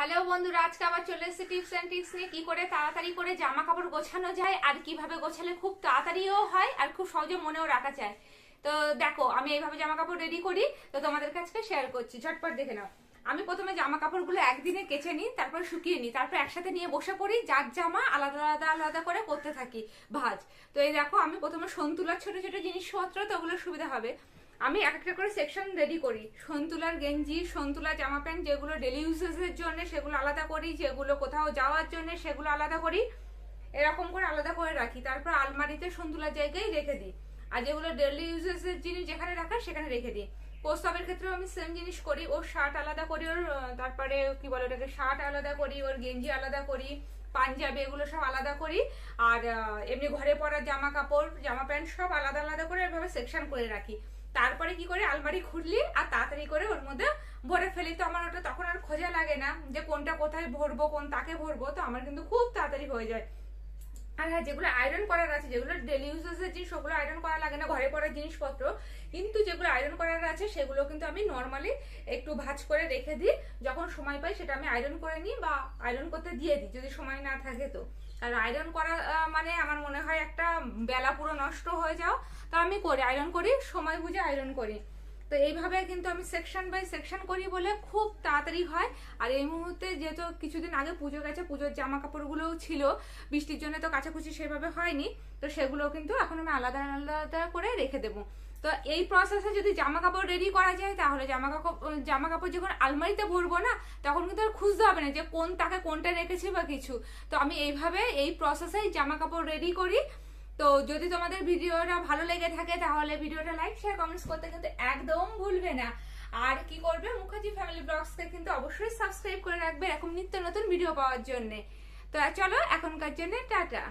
Hello বন্ধুরা, আজকে আবার চলে এসেছি টিপস অ্যান্ড টিপস নিয়ে। কী করে তাড়াতাড়ি করে জামা কাপড় গোছানো যায় আর কীভাবে গোছালে খুব তাড়াতাড়িও হয় আর খুব সহজে মনেও রাখা যায়। তো দেখো, আমি এইভাবে জামা কাপড় রেডি করি। তো তোমাদের কাছে শেয়ার করছি। ঝটপট দেখে নাও। আমি প্রথমে জামা কাপড়গুলো একদিনে কেচে নিই, তারপর শুকিয়ে নিই, তারপর একসাথে নিয়ে বসে পড়ি। যার জামা আলাদা আলাদা আলাদা করে করতে থাকি, ভাজ। তো এই দেখো, আমি প্রথমে সন্তুলার ছোট ছোট জিনিসপত্র, তো ওগুলো সুবিধা হবে। আমি এক একটা করে সেকশন রেডি করি। সন্তুলার গেঞ্জি সন্তুলা জামা প্যান্ট, যেগুলো ডেলি ইউজেসের জন্য সেগুলো আলাদা করি, যেগুলো কোথাও যাওয়ার জন্য সেগুলো আলাদা করি। এরকম করে আলাদা করে রাখি। তারপর আলমারিতে সন্তুলার জায়গায় রেখে দিই। আর যেগুলো ডেলি ইউজেসের জিনিস যেখানে রাখার সেখানে রেখে দিই। প্রস্তাবের ক্ষেত্রেও আমি সেম জিনিস করি। ওর শার্ট আলাদা করি, ওর তারপরে কি বলে ওটাকে শার্ট আলাদা করি, ওর গেঞ্জি আলাদা করি। পাঞ্জাবি এগুলো সব আলাদা করি। আর এমনি ঘরে পরার জামা কাপড়, জামা প্যান্ট সব আলাদা আলাদা করে এভাবে সেকশন করে রাখি। তারপরে কি করে? আলমারি খুললি আর তাড়াতাড়ি করে ওর মধ্যে ভরে ফেলি। তো আমার ওটা তখন আর খোঁজা লাগে না যে কোনটা কোথায় ভরবো, কোন তাকে ভরবো, তো আমার কিন্তু খুব তাড়াতাড়ি হয়ে যায়। আর হ্যাঁ যেগুলো আয়রন করার আছে, যেগুলো ডেলি ইউজেসের জিনিস, ওগুলো আয়রন করা লাগে না, ঘরে পড়ার জিনিসপত্র। কিন্তু যেগুলো আয়রন করার আছে, সেগুলো কিন্তু আমি নর্মালি একটু ভাজ করে রেখে দিই। যখন সময় পাই, সেটা আমি আয়রন করে নিই বা আয়রন করতে দিয়ে দিই, যদি সময় না থাকে তো। আর আয়রন করা মানে আমার মনে হয় একটা বেলা পুরো নষ্ট হয়ে যাও তো আমি করি আয়রন করি, সময় বুঝে আয়রন করি। তো এইভাবে কিন্তু আমি সেকশন বাই সেকশন করি বলে খুব তাড়াতাড়ি হয়। আর এই মুহূর্তে যেহেতু কিছুদিন আগে পুজো গেছে, পুজোর জামা কাপড়গুলোও ছিল, বৃষ্টির জন্য তো কাচাকুচি সেভাবে হয়নি, তো সেগুলো কিন্তু এখন আমি আলাদা আলাদা করে রেখে দেবো। তো এই প্রসেসে যদি জামা কাপড় রেডি করা যায়, তাহলে জামা কাপড় জামা কাপড় যখন আলমারিতে ভরবো না, তখন কিন্তু আর খুঁজতে হবে না যে কোন তাকে কোনটা রেখেছি বা কিছু। তো আমি এইভাবে এই প্রসেসেই জামা কাপড় রেডি করি। তো যদি তোমাদের ভিডিওটা ভালো লেগে থাকে, তাহলে ভিডিওটা লাইক শেয়ার কমেন্টস করতে কিন্তু একদম ভুলবে না। আর কি করবে? মুখার্জি ফ্যামিলি ব্লগসকে কিন্তু অবশ্যই সাবস্ক্রাইব করে রাখবে এরকম নিত্য নতুন ভিডিও পাওয়ার জন্য। তো চলো, এখনকার জন্য টাটা।